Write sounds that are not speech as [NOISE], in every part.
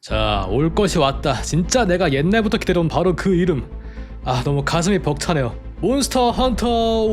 자, 올 것이 왔다. 진짜 내가 옛날부터 기다려온 바로 그 이름. 아, 너무 가슴이 벅차네요. 몬스터 헌터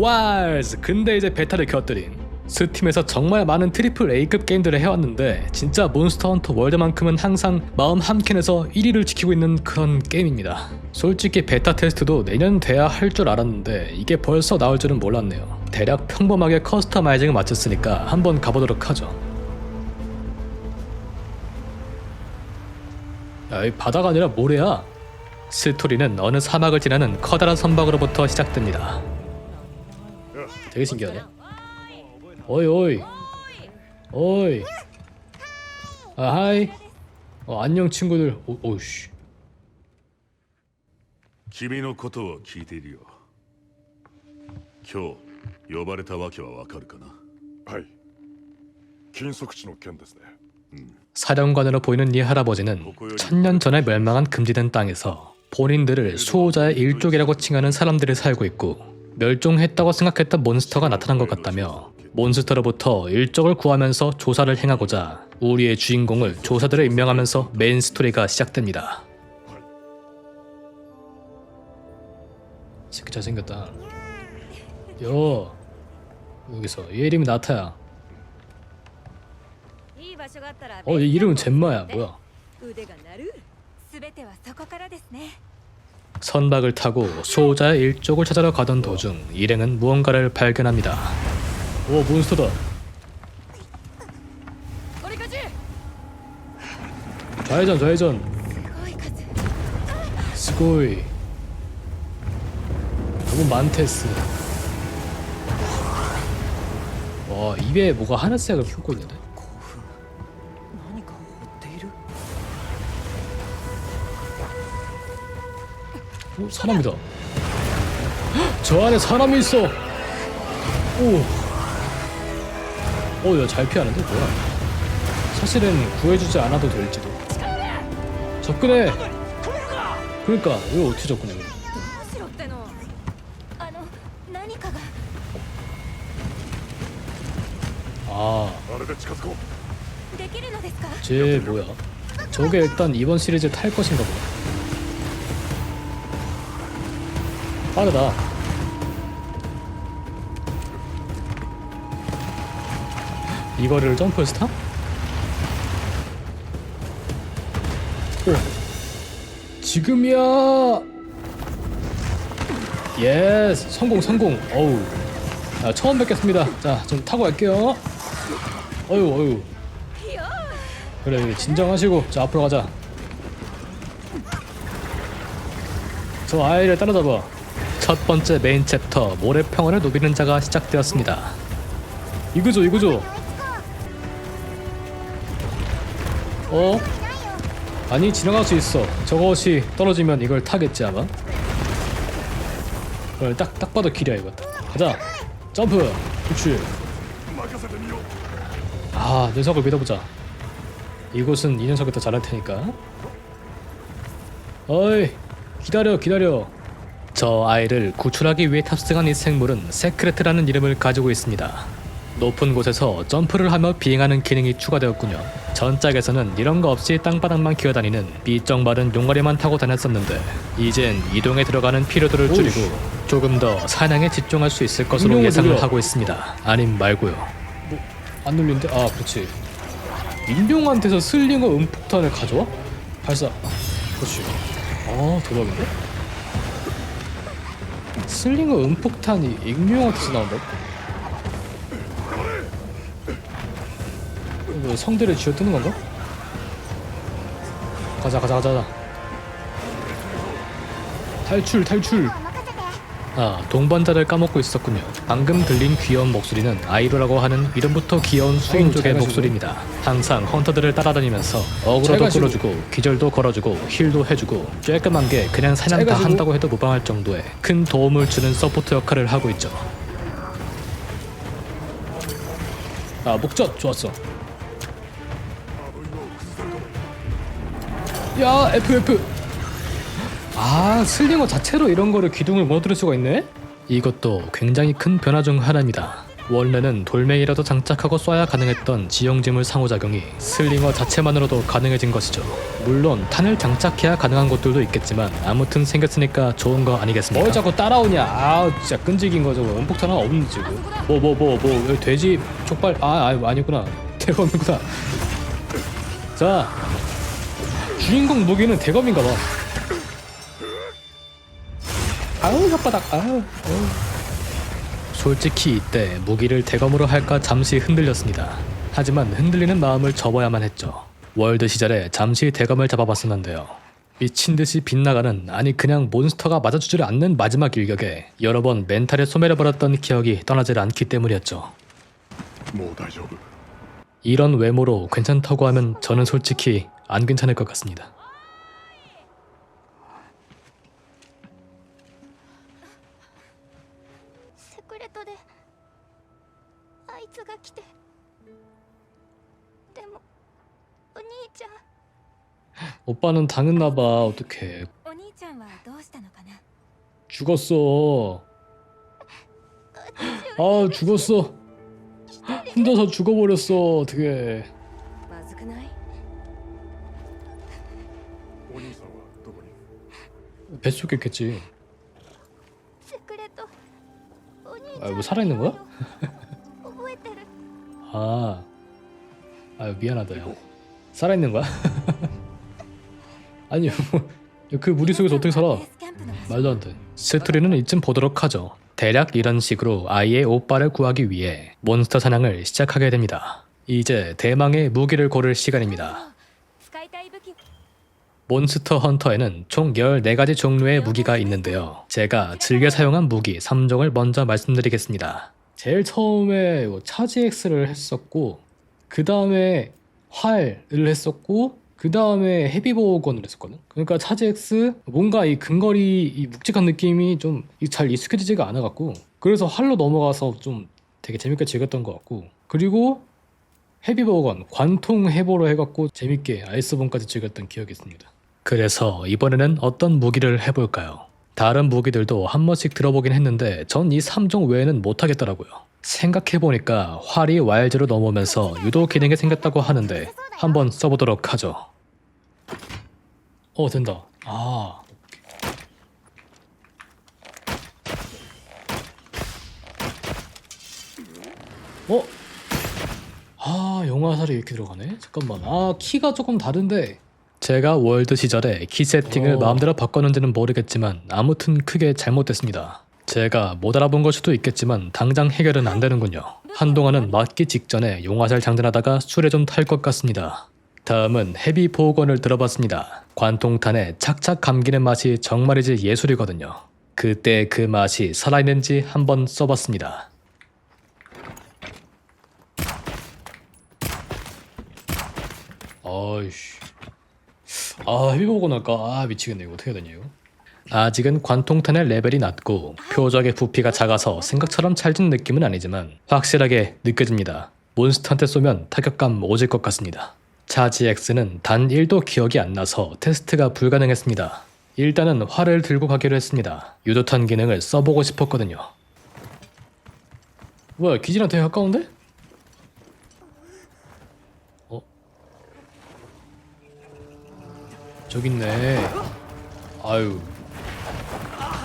와일즈. 근데 이제 베타를 곁들인 스팀에서 정말 많은 트리플 A급 게임들을 해왔는데 진짜 몬스터 헌터 월드만큼은 항상 마음 한켠에서 1위를 지키고 있는 그런 게임입니다. 솔직히 베타 테스트도 내년 돼야 할 줄 알았는데 이게 벌써 나올 줄은 몰랐네요. 대략 평범하게 커스터마이징을 마쳤으니까 한번 가보도록 하죠. 야, 이 바다가 아니라 모래야. 스토리는 어느 사막을 지나는 커다란 선박으로부터 시작됩니다. 되게 신기하네. 오이 오이 오이 아 하이 어, 안녕 친구들 오, 오이씨 君のことを聞いているよ今日呼ばれたわけはわかるかなはい禁足地の件ですね 사령관으로 보이는 이 할아버지는 천년 전에 멸망한 금지된 땅에서 본인들을 수호자의 일족이라고 칭하는 사람들이 살고 있고 멸종했다고 생각했던 몬스터가 나타난 것 같다며 몬스터로부터 일족을 구하면서 조사를 행하고자 우리의 주인공을 조사들을 임명하면서 메인 스토리가 시작됩니다. 새끼 잘생겼다. 요 여기서 얘 이름이 나타야. いい場所があったら 어 얘 이름은 젬마야 뭐야? 腕が鳴るすべてはそこからですね 선박을 타고 수호자의 일족을 찾아러 가던 도중 일행은 무언가를 발견합니다. 오 몬스터다. 俺かじす 좌회전 좌회전. ごい数 스고이. 너무 많테스. 와 입에 뭐가 하늘색을 펴고 있는데. 사람이다. 저 안에 사람이 있어. 오. 어, 오, 야잘 피하는데 뭐야? 사실은 구해주지 않아도 될지도. 접근해. 그러니까 왜 어떻게 접근해? 그럼? 아. 쟤 뭐야? 저게 일단 이번 시리즈 탈 것인가 보다. 빠르다. 이거를 점프해서 타? 오. 지금이야. 예스, 성공, 성공. 어우. 자, 처음 뵙겠습니다. 자, 좀 타고 갈게요. 어유, 어유. 그래 진정하시고 자 앞으로 가자 저 아이를 따라잡아 첫 번째 메인 챕터 모래평원을 누비는 자가 시작되었습니다. 이거죠 이거죠. 어? 아니 지나갈 수 있어. 저것이 떨어지면 이걸 타겠지 아마. 이걸 딱, 딱 봐도 길이야 이거. 가자. 점프. 그치. 아 녀석을 믿어보자. 이곳은 이 녀석이 더 잘할 테니까. 어이 기다려 기다려 저 아이를 구출하기 위해 탑승한 이 생물은 세크레트라는 이름을 가지고 있습니다 높은 곳에서 점프를 하며 비행하는 기능이 추가되었군요 전작에서는 이런 거 없이 땅바닥만 기어다니는 삐쩍 마른 용가리만 타고 다녔었는데 이젠 이동에 들어가는 피로도를 줄이고 조금 더 사냥에 집중할 수 있을 것으로 예상을 늘려. 하고 있습니다 아님 말고요 안 눌린데? 아 그렇지 인룡한테서 슬링어 음폭탄을 가져와? 발사 그렇지 아 대박인데? 슬링어 음폭탄이 익룡한테서 나온다고? 이거 성대를 쥐어뜯는 건가? 가자 가자 가자 탈출 탈출 아, 동반자를 까먹고 있었군요. 방금 들린 귀여운 목소리는 아이로라고 하는 이름부터 귀여운 수인족의 잘. 목소리입니다. 항상 헌터들을 따라다니면서 어그로도 잘. 끌어주고 기절도 걸어주고 힐도 해주고 쬐끔한 게 그냥 사냥 잘 다. 한다고 해도 무방할 정도의 큰 도움을 주는 서포트 역할을 하고 있죠. 아 목젖 좋았어 야 F F 아 슬링어 자체로 이런 거를 기둥을 무너뜨릴 수가 있네? 이것도 굉장히 큰 변화 중 하나입니다. 원래는 돌멩이라도 장착하고 쏴야 가능했던 지형지물 상호작용이 슬링어 자체만으로도 가능해진 것이죠. 물론 탄을 장착해야 가능한 것들도 있겠지만 아무튼 생겼으니까 좋은 거 아니겠습니까? 뭘 자꾸 따라오냐 아 진짜 끈질긴 거죠 은폭탄 하나 없는 지금 뭐 뭐 뭐 뭐 돼지 족발 아, 아 아니구나 [LAUGHS] 대검이구나 자 주인공 무기는 대검인가 봐 아우 혓바닥 아우, 솔직히 이때 무기를 대검으로 할까 잠시 흔들렸습니다. 하지만 흔들리는 마음을 접어야만 했죠. 월드 시절에 잠시 대검을 잡아봤었는데요. 미친 듯이 빗나가는 아니 그냥 몬스터가 맞아주지를 않는 마지막 일격에 여러 번 멘탈에 소매를 받았던 기억이 떠나질 않기 때문이었죠. 이런 외모로 괜찮다고 하면 저는 솔직히 안 괜찮을 것 같습니다. 오빠는 당했나봐. 어떻게? 죽었어. 아 죽었어. 혼자서 죽어버렸어. 어떻게 뱃속에 있겠지. 아뭐 살아있는 거야? [LAUGHS] 아, 아 미안하다 형. 살아있는 거야? 아니 뭐, 그 무리 속에서 어떻게 살아? 말도 안 돼. 스트리는 이쯤 보도록 하죠. 대략 이런 식으로 아이의 오빠를 구하기 위해 몬스터 사냥을 시작하게 됩니다. 이제 대망의 무기를 고를 시간입니다. 몬스터 헌터에는 총 14가지 종류의 무기가 있는데요. 제가 즐겨 사용한 무기 3종을 먼저 말씀드리겠습니다. 제일 처음에 뭐 차지 X를 했었고 그 다음에 활을 했었고 그 다음에 헤비보건을 했었거든. 그러니까 차지 X 뭔가 이 근거리 이 묵직한 느낌이 좀 잘 익숙해지지가 않아갖고 그래서 활로 넘어가서 좀 되게 재밌게 즐겼던 것 같고 그리고 헤비버건 관통 해보로 해갖고 재밌게 아이스본까지 즐겼던 기억이 있습니다. 그래서 이번에는 어떤 무기를 해볼까요? 다른 무기들도 한 번씩 들어보긴 했는데 전 이 3종 외에는 못하겠더라고요. 생각해보니까 활이 와일즈로 넘어오면서 유도 기능이 생겼다고 하는데 한번 써보도록 하죠. 어 된다. 아 어? 아 영화살이 이렇게 들어가네? 잠깐만 아 키가 조금 다른데 제가 월드 시절에 키 세팅을 어. 마음대로 바꿨는지는 모르겠지만 아무튼 크게 잘못됐습니다 제가 못 알아본 걸 수도 있겠지만 당장 해결은 안 되는군요 한동안은 맞기 직전에 용화살 장전하다가 술에 좀 탈 것 같습니다 다음은 헤비 보호건을 들어봤습니다 관통탄에 착착 감기는 맛이 정말이지 예술이거든요 그때 그 맛이 살아있는지 한번 써봤습니다 아이씨. 아 헤비보건 할까? 아 미치겠네 이거 어떻게 해야 되냐 이거. 아직은 관통탄의 레벨이 낮고 표적의 부피가 작아서 생각처럼 찰진 느낌은 아니지만 확실하게 느껴집니다. 몬스터한테 쏘면 타격감 오질 것 같습니다. 차지 X는 단 1도 기억이 안 나서 테스트가 불가능했습니다. 일단은 활을 들고 가기로 했습니다. 유도탄 기능을 써보고 싶었거든요. 뭐야 기지랑 되게 가까운데? 저기 있네. 아유.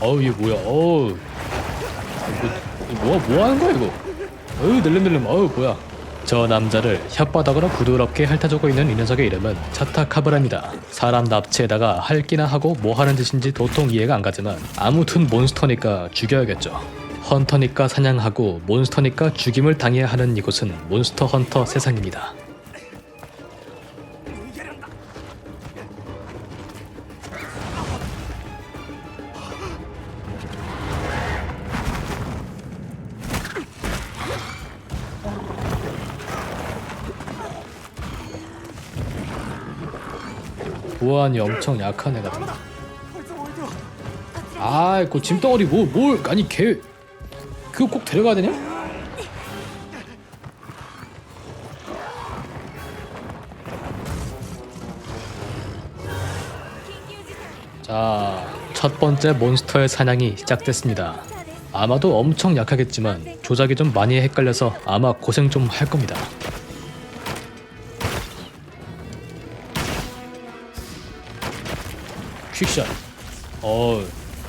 어우 얘 뭐야? 어우. 이거, 이거 뭐, 뭐 하는 거야 이거? 어우 늘름늘름. 어우 뭐야? 저 남자를 혓바닥으로 부드럽게 핥아주고 있는 이 녀석의 이름은 차타카브라입니다. 사람 납치에다가 할기나 하고 뭐 하는 짓인지 도통 이해가 안 가지만 아무튼 몬스터니까 죽여야겠죠. 헌터니까 사냥하고 몬스터니까 죽임을 당해야 하는 이곳은 몬스터 헌터 세상입니다. 보안이 엄청 약한 애 같은데. 아, 그 짐덩어리 뭐, 뭘, 아니 걔 그거 꼭 데려가야 되냐? 자, 첫 번째 몬스터의 사냥이 시작됐습니다. 아마도 엄청 약하겠지만 조작이 좀 많이 헷갈려서 아마 고생 좀 할 겁니다. 퀵샷. 어,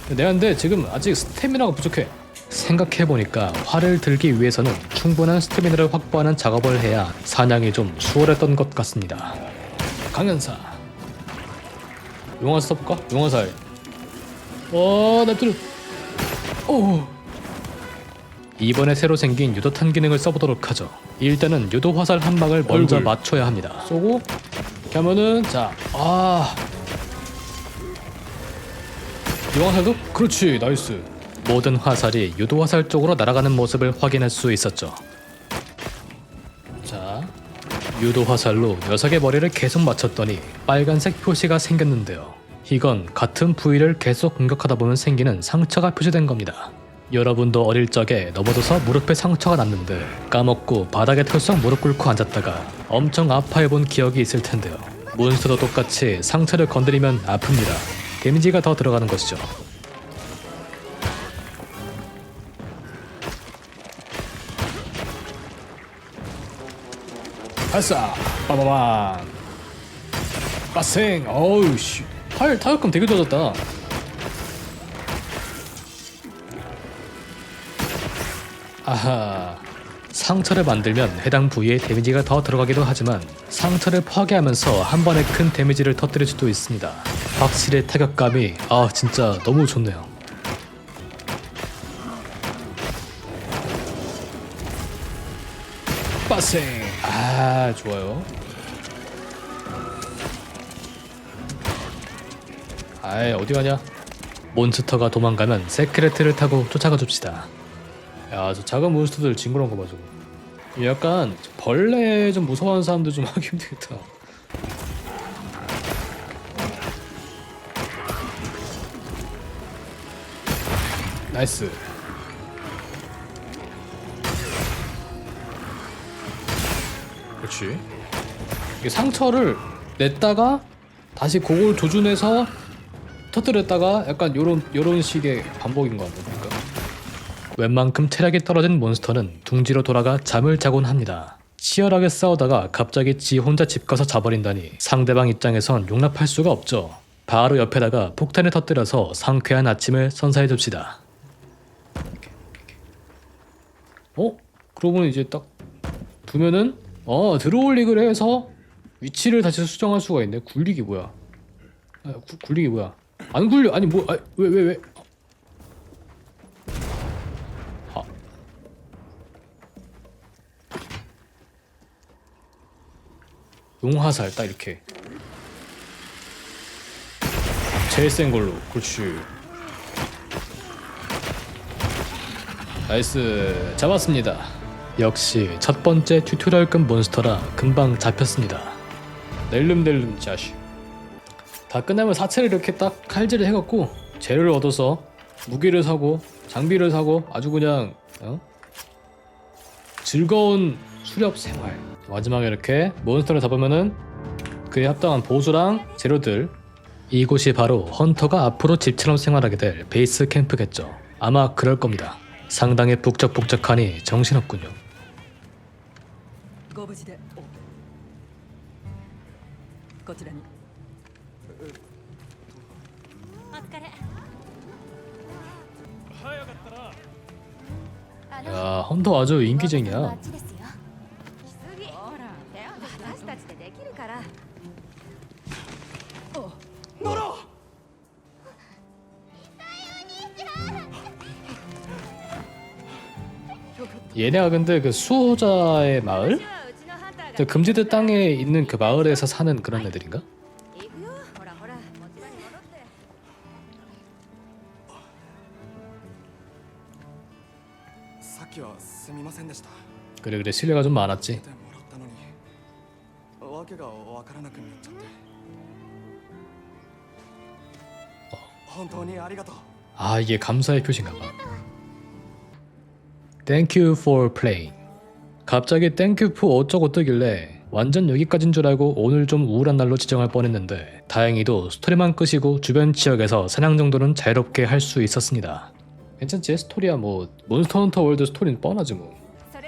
내가 근데 지금 아직 스태미나가 부족해. 생각해보니까 활을 들기 위해서는 충분한 스태미나를 확보하는 작업을 해야 사냥이 좀 수월했던 것 같습니다. 강연사. 용화살 써볼까? 용화살. 어, 냅두르. 오. 이번에 새로 생긴 유도탄 기능을 써보도록 하죠. 일단은 유도 화살 한 방을 먼저 얼굴. 맞춰야 합니다. 쏘고 이렇게 하면은 자, 아. 용화살도 그렇지, 나이스. 모든 화살이 유도 화살 쪽으로 날아가는 모습을 확인할 수 있었죠. 자, 유도 화살로 녀석의 머리를 계속 맞췄더니 빨간색 표시가 생겼는데요. 이건 같은 부위를 계속 공격하다 보면 생기는 상처가 표시된 겁니다. 여러분도 어릴 적에 넘어져서 무릎에 상처가 났는데 까먹고 바닥에 털썩 무릎 꿇고 앉았다가 엄청 아파해본 기억이 있을 텐데요. 몬스터도 똑같이 상처를 건드리면 아픕니다. 데미지가 더 들어가는 것이죠. 발사! 빠바밤! 빠생! 어우 씨. 팔 타격감 되게 좋아졌다. 아하. 상처를 만들면 해당 부위에 데미지가 더 들어가기도 하지만 상처를 파괴하면서 한 번에 큰 데미지를 터뜨릴 수도 있습니다. 확실히 타격감이 아 진짜 너무 좋네요. 빠생! 아 좋아요. 아이 어디 가냐? 몬스터가 도망가면 세크레트를 타고 쫓아가 줍시다. 야, 저 작은 몬스터들 징그러운 거 봐, 저거. 약간 벌레 좀 무서워하는 사람들 좀 [LAUGHS] 하기 힘들겠다. 나이스. 그렇지. 이게 상처를 냈다가 다시 그걸 조준해서 터뜨렸다가 약간 요런 요런 식의 반복인 것 같아요. 웬만큼 체력이 떨어진 몬스터는 둥지로 돌아가 잠을 자곤 합니다. 치열하게 싸우다가 갑자기 지 혼자 집 가서 자버린다니 상대방 입장에선 용납할 수가 없죠. 바로 옆에다가 폭탄을 터뜨려서 상쾌한 아침을 선사해 줍시다. 어? 그러고 이제 딱 두면은 어 드로울릭을 해서 위치를 다시 수정할 수가 있네. 굴릭이 뭐야? 아, 구, 굴릭이 뭐야? 안 굴려? 아니 뭐? 왜왜 왜? 아. 용화살 딱 이렇게. 제일 센 걸로 그렇지. 나이스 잡았습니다. 역시 첫 번째 튜토리얼급 몬스터라 금방 잡혔습니다. 낼름낼름 자식. 다 끝나면 사체를 이렇게 딱 칼질을 해갖고 재료를 얻어서 무기를 사고 장비를 사고 아주 그냥 어? 즐거운 수렵 생활 마지막에 이렇게 몬스터를 잡으면은 그에 합당한 보수랑 재료들 이곳이 바로 헌터가 앞으로 집처럼 생활하게 될 베이스 캠프겠죠 아마 그럴 겁니다 상당히 북적북적하니 정신없군요 ご無事でこちらに 야 헌터 아주 인기쟁이야 あっちですよ急ぎほら私たちでできるから얘네가 근데 그 수호자의 마을? 私はうちのハンターが 그 금지대 땅에 있는 그 마을에서 사는 그런 애들인가? 그래 그래 신뢰가 좀 많았지. 아 이게 감사의 표시인가 봐. Thank you for playing. 갑자기 땡큐 포 어쩌고 뜨길래 완전 여기까지인 줄 알고 오늘 좀 우울한 날로 지정할 뻔했는데 다행히도 스토리만 끄시고 주변 지역에서 사냥 정도는 자유롭게 할 수 있었습니다. 괜찮지? 스토리야 뭐 몬스터 헌터 월드 스토리는 뻔하지 뭐.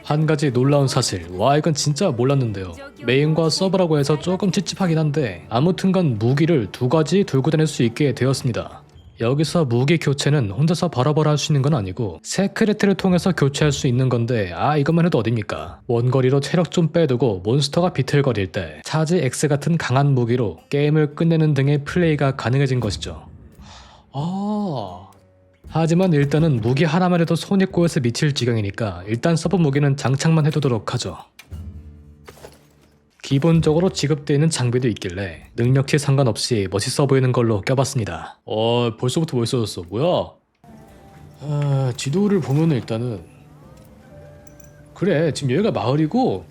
한 가지 놀라운 사실. 와 이건 진짜 몰랐는데요. 메인과 서브라고 해서 조금 찝찝하긴 한데 아무튼간 무기를 두 가지 들고 다닐 수 있게 되었습니다. 여기서 무기 교체는 혼자서 바로바로 할수 있는 건 아니고 세크레트를 통해서 교체할 수 있는 건데 아 이것만 해도 어딥니까 원거리로 체력 좀 빼두고 몬스터가 비틀거릴 때 차지 X 같은 강한 무기로 게임을 끝내는 등의 플레이가 가능해진 것이죠 아 하지만 일단은 무기 하나만 해도 손이 꼬여서 미칠 지경이니까 일단 서브 무기는 장착만 해두도록 하죠. 기본적으로 지급되어 있는 장비도 있길래 능력치 상관없이 멋있어 보이는 걸로 껴봤습니다. 어 벌써부터 멋있어졌어. 뭐야? 아, 지도를 보면 일단은 그래 지금 여기가 마을이고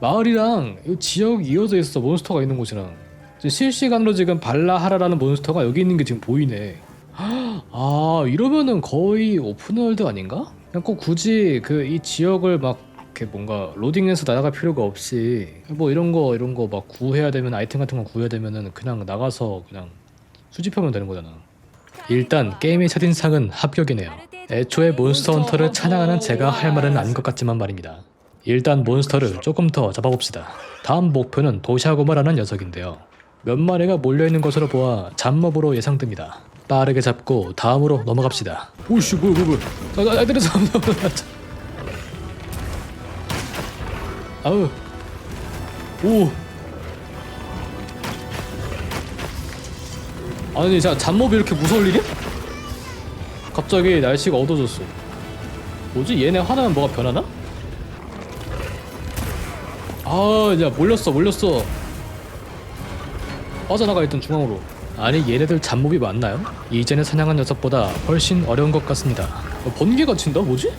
마을이랑 이 지역이 이어져 있어 몬스터가 있는 곳이랑 지금 실시간으로 지금 발라하라라는 몬스터가 여기 있는 게 지금 보이네. 아 이러면은 거의 오픈월드 아닌가? 그냥 꼭 굳이 그 이 지역을 막 이렇게 뭔가 로딩해서 나갈 필요가 없이 뭐 이런 거 이런 거 막 구해야 되면 아이템 같은 거 구해야 되면은 그냥 나가서 그냥 수집하면 되는 거잖아. 일단 게임의 첫인상은 합격이네요. 애초에 몬스터 헌터를 찬양하는 제가 할 말은 아닌 것 같지만 말입니다. 일단 몬스터를 조금 더 잡아봅시다. 다음 목표는 도샤고마라는 녀석인데요. 몇 마리가 몰려있는 것으로 보아 잡몹으로 예상됩니다. 빠르게 잡고 다음으로 넘어갑시다. 오씨 뭐야 뭐야 뭐야. 자, 자, 애들이 잡 아우. 오. 아니 자 잡몹이 이렇게 무서울 일이야? 갑자기 날씨가 어두워졌어. 뭐지 얘네 하나면 뭐가 변하나? 아, 야 몰렸어, 몰렸어. 빠져나가 일단 중앙으로. 아니 얘네들 잡몹이 맞나요? 이전에 사냥한 녀석보다 훨씬 어려운 것 같습니다. 어, 번개가 친다? 뭐지?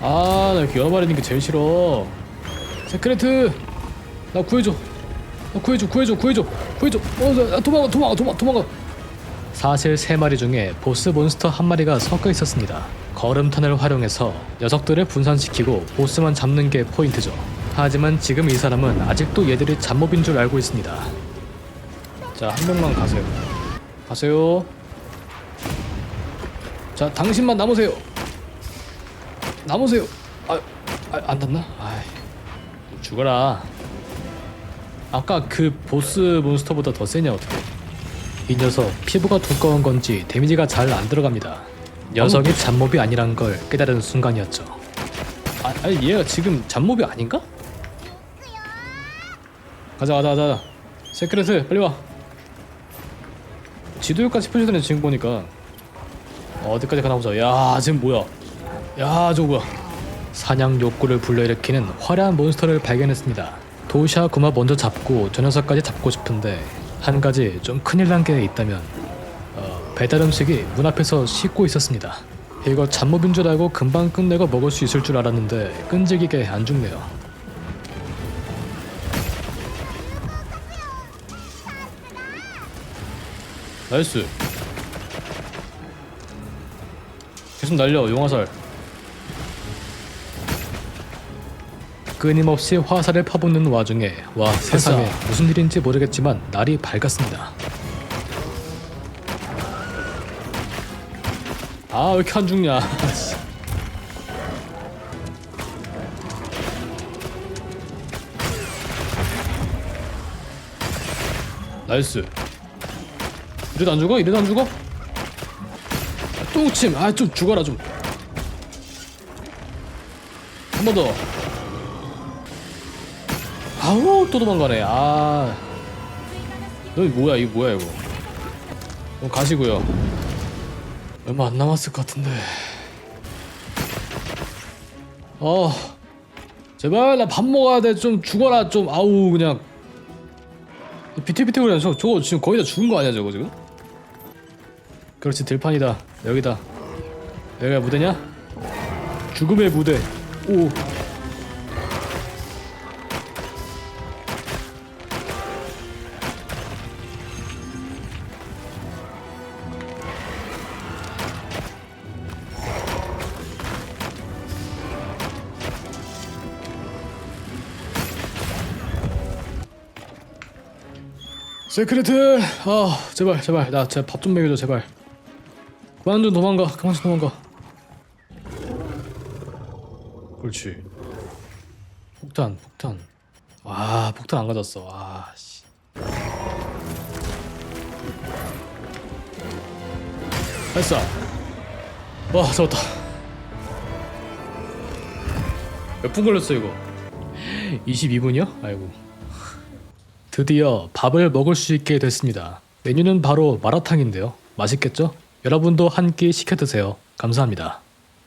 아, 나 이렇게 있는 게 제일 싫어. 세크레트, 나 구해줘. 나 구해줘, 구해줘, 구해줘, 구해줘. 어, 나, 나 도망가, 도망가, 도망가, 도망가. 사실 세 마리 중에 보스 몬스터 한 마리가 섞여 있었습니다. 걸음턴을 활용해서 녀석들을 분산시키고 보스만 잡는 게 포인트죠. 하지만 지금 이 사람은 아직도 얘들이 잡몹인 줄 알고 있습니다. 자, 한 명만 가세요. 가세요. 자, 당신만 남으세요. 남으세요. 아, 아, 안 닿나? 아이, 죽어라. 아까 그 보스 몬스터보다 더 세냐 어떻게? 이 녀석 피부가 두꺼운 건지 데미지가 잘 안 들어갑니다. 녀석이 잡몹이 아니란 걸 깨달은 순간이었죠. 아, 아니 얘가 지금 잡몹이 아닌가? 가자 가자 가자. 세크레트 빨리 와. 지도역까지 표시되는 지금 보니까 어디까지 가나 보자. 야 지금 뭐야? 야 저거 뭐야? 사냥 욕구를 불러일으키는 화려한 몬스터를 발견했습니다. 도샤 구마 먼저 잡고 저 녀석까지 잡고 싶은데 한 가지 좀 큰일 난 게 있다면 어, 배달 음식이 문 앞에서 씻고 있었습니다. 이거 잡몹인 줄 알고 금방 끝내고 먹을 수 있을 줄 알았는데 끈질기게 안 죽네요. 나이스. 계속 날려 용화살. 끊임없이 화살을 파묻는 와중에 와 세상에 무슨 일인지 모르겠지만 날이 밝았습니다. 아 왜 이렇게 안 죽냐? [LAUGHS] 나이스. 이래도 안 죽어? 이래도 안 죽어? 똥침. 아 좀 죽어라 좀. 한 번 더. 아우 또 도망가네. 아. 너 뭐야 이 뭐야 이거? 너 가시고요. 얼마 안 남았을 것 같은데. 어. 제발 나 밥 먹어야 돼. 좀 죽어라 좀. 아우 그냥. 비틀비틀거리는 저 저거 지금 거의 다 죽은 거 아니야 저거 지금? 그렇지 들판이다. 여기다. 여기가 무대냐? 죽음의 무대. 오. 세크레트 아 제발 제발. 나 제발 밥좀 먹여줘 제발 그만 좀 도망가 그만 좀 도망가 그렇지. 폭탄, 폭탄. 아, 폭탄 안 가졌어. 아, 씨. 됐어. 와, 잡았다. 몇 분 걸렸어 이거? 22분이요? 아이고. 드디어 밥을 먹을 수 있게 됐습니다. 메뉴는 바로 마라탕인데요. 맛있겠죠? 여러분도 한 끼 시켜 드세요. 감사합니다.